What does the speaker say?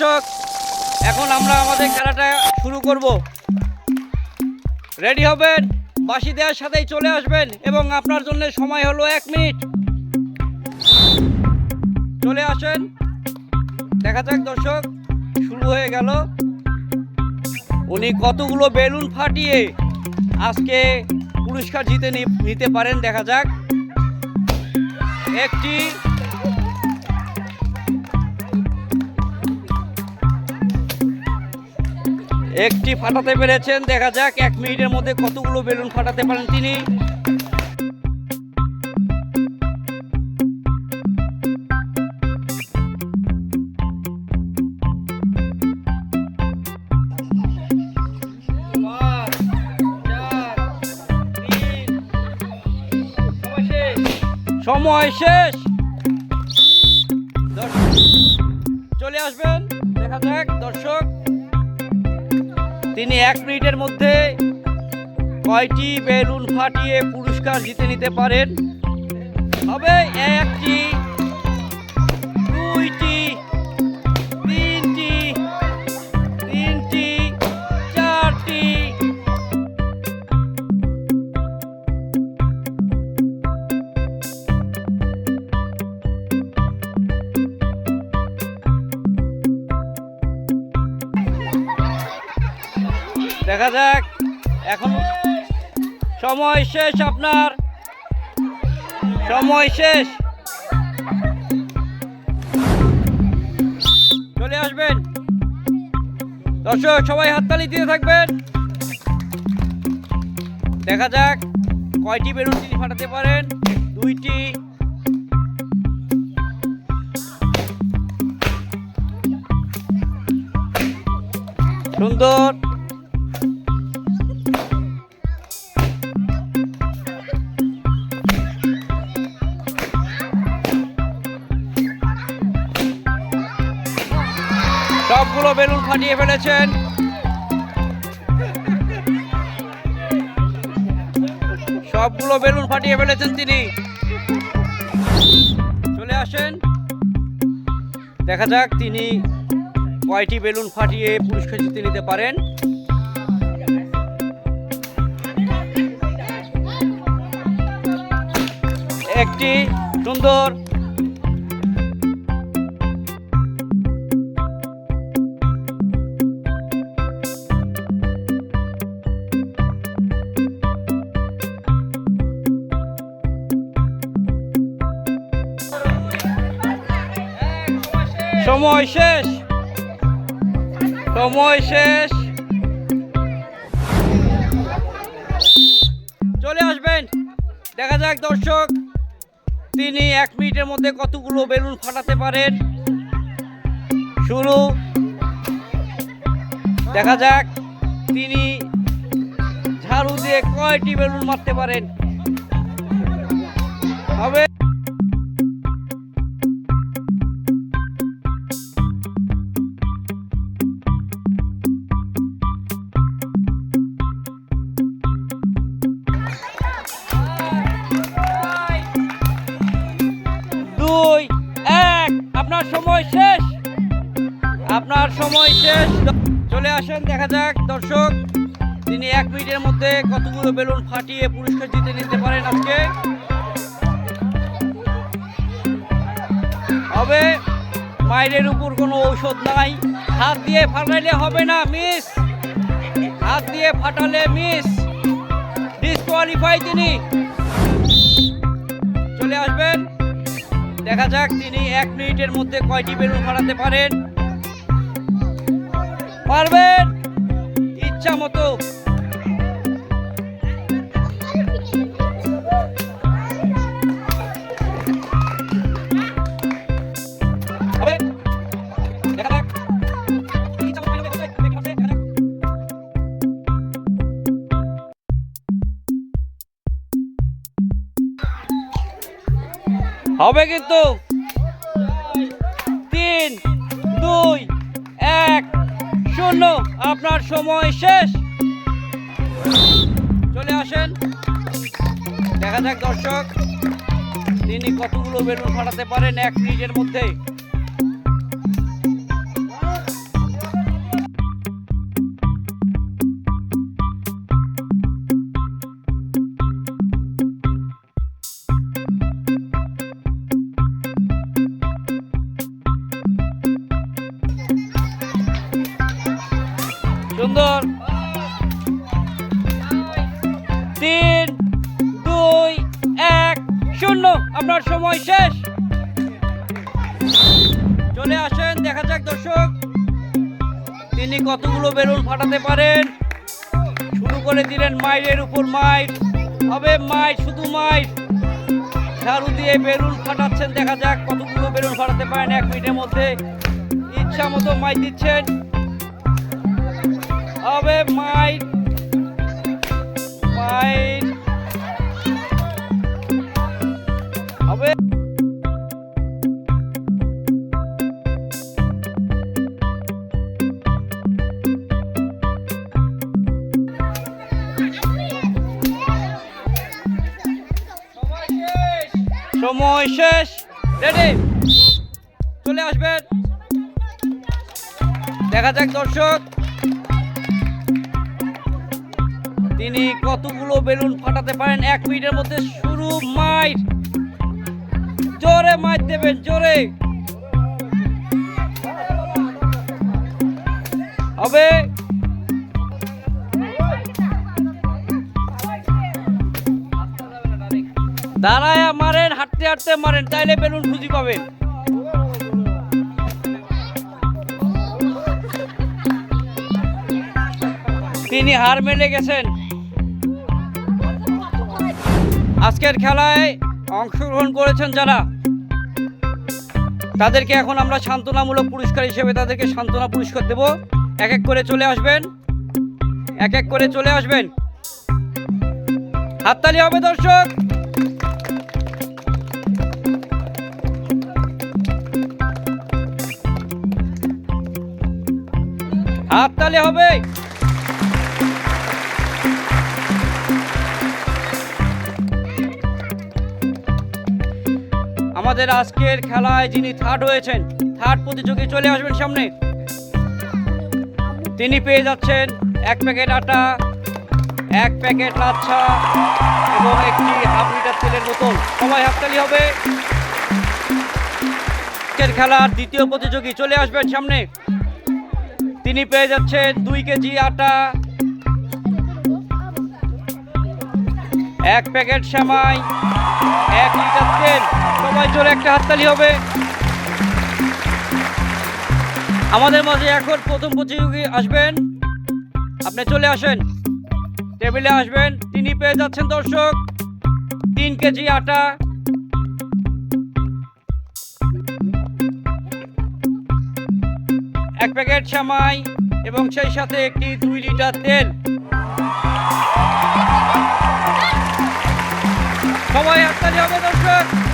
দর্শক, এখন আমরা আমাদের খেলাটা শুরু করব। রেডি হবেন? বাঁশি দেওয়ার সাথেই চলে আসবেন এবং আপনার জন্য সময় হলো এক মিনিট। চলে আসেন। দেখা যাক দর্শক, শুরু হয়ে গেল। উনি কতগুলো বেলুন ফাটিয়ে আজকে পুরস্কার জিতে নিতে পারেন, দেখা যাক। একটি একটি ফাটাতে পেরেছেন। দেখা যাক, এক মিনিটের মধ্যে কতগুলো বেলুন ফাটাতে পারেন তিনি। সময় শেষ। চলে আসবেন। দেখা যাক, দর্শক। তিনি এক মিনিটের মধ্যে কয়টি বেলুন ফাটিয়ে পুরস্কার জিতে নিতে পারেন? তবে একটি দেখা যাক। এখন সময় শেষ আপনার। সময় শেষ। চলে আসবেন। দর্শক, সবাই হাততালি দিয়ে থাকবেন। দেখা যাক কয়টি বেলুন তিনি ফাটাতে পারেন। দুইটি। সুন্দর। সবগুলো বেলুন ফাটিয়ে ফেলেছেন। সবগুলো বেলুন ফাটিয়ে ফেলেছেন তিনি। চলে আসেন। দেখা যাক তিনি কয়টি বেলুন ফাটিয়ে পুরস্কার জিতে নিতে পারেন। একটি সুন্দর সময় শেষ। সময় শেষ। চলে আসবেন। দেখা যাক দর্শক, তিনি এক মিনিটের মধ্যে কতগুলো বেলুন ফাটাতে পারেন। শুরু। দেখা যাক তিনি ঝাড়ু দিয়ে কয়টি বেলুন মারতে পারেন। হবে এক আপনার সময় শেষ। আপনার সময় শেষ। চলে আসেন, দেখা যাক। দর্শক, তিনি এক মিনিটের মধ্যে কতগুলো বেলুন ফাটিয়ে পুরস্কার জিতে নিতে পারেন আজকে। হবে মায়ের উপর কোনো ঔষধ নাই। হাত দিয়ে ফাটাইলে হবে না, মিস। হাত দিয়ে ফাটালে মিস। ডিসকোয়ালিফাই তিনি। চলে আসবেন। দেখা যাক তিনি এক মিনিটের মধ্যে কয়টি বেলুন ফাটাতে পারেন। পারবেন? ইচ্ছা মতো। হবে কিন্তু। তিন, দুই, এক, শূন্য। আপনার সময় শেষ। চলে আসেন। দেখা যাক দর্শক, তিনি কতগুলো বেলুন ফাটাতে পারেন এক মিনিটের মধ্যে। সুন্দর। তিন, দুই, এক, শূন্য। আপনার সময় শেষ। চলে আসেন, দেখা যাক দর্শক। তিনি কতগুলো বেলুন ফাটাতে পারেন? শুরু করে দিলেন মাইরের উপর মাইর হবে মাইর শুধু মাইর ঝাড়ু দিয়ে বেলুন ফাটাচ্ছেন, দেখা যাক কতগুলো বেলুন ফাটাতে পারেন এক মিনিটের মধ্যে। ইচ্ছা মতো মাই দিচ্ছেন। হবে মাইর মাইর হবে। সময় শেষ। রেডি চলে আসবেন। দেখা যাক দর্শক। তিনি কতগুলো বেলুন ফাটাতে পারেন? এক মিনিটের মধ্যে শুরু মাইট জোরে মাইট দেবেন, জোরে। হবে। দাঁড়ায় মারেন, হাঁটতে হাঁটতে মারেন, তাইলে বেলুন খুঁজি পাবেন। তিনি হার মেনে গেছেন। আজকের খেলায় অংশগ্রহণ করেছেন যারা, তাদেরকে এখন আমরা সান্ত্বনামূলক পুরস্কার হিসেবে তাদেরকে সান্ত্বনা পুরস্কার দেব। এক এক করে চলে আসবেন, এক এক করে চলে আসবেন। হাততালি হবে দর্শক। হাততালি হবে। আমাদের আজকের খেলায় যিনি থার্ড হয়েছেন থার্ড প্রতিযোগী চলে আসবেন সামনে। তিনি পেয়ে যাচ্ছেন এক প্যাকেট আটা, এক প্যাকেট লাচ্ছা এবং একটি হাফ লিটার তেলের বোতল। সবাই হাততালি হবে। আজকের খেলার দ্বিতীয় প্রতিযোগী চলে আসবেন সামনে। তিনি পেয়ে যাচ্ছেন দুই কেজি আটা এক প্যাকেট সেমাই, এক লিটার তেল। সবাই জোরে একটা হাততালি হবে। আমাদের মাঝে এখন প্রথম প্রতিযোগী আসবেন। আপনি চলে আসেন। টেবিলে আসবেন। তিনি পেয়ে যাচ্ছেন দর্শক তিন কেজি আটা। এক প্যাকেট সেমাই এবং সেই সাথে একটি দুই লিটার তেল। 宝宝呀，三条面都吃。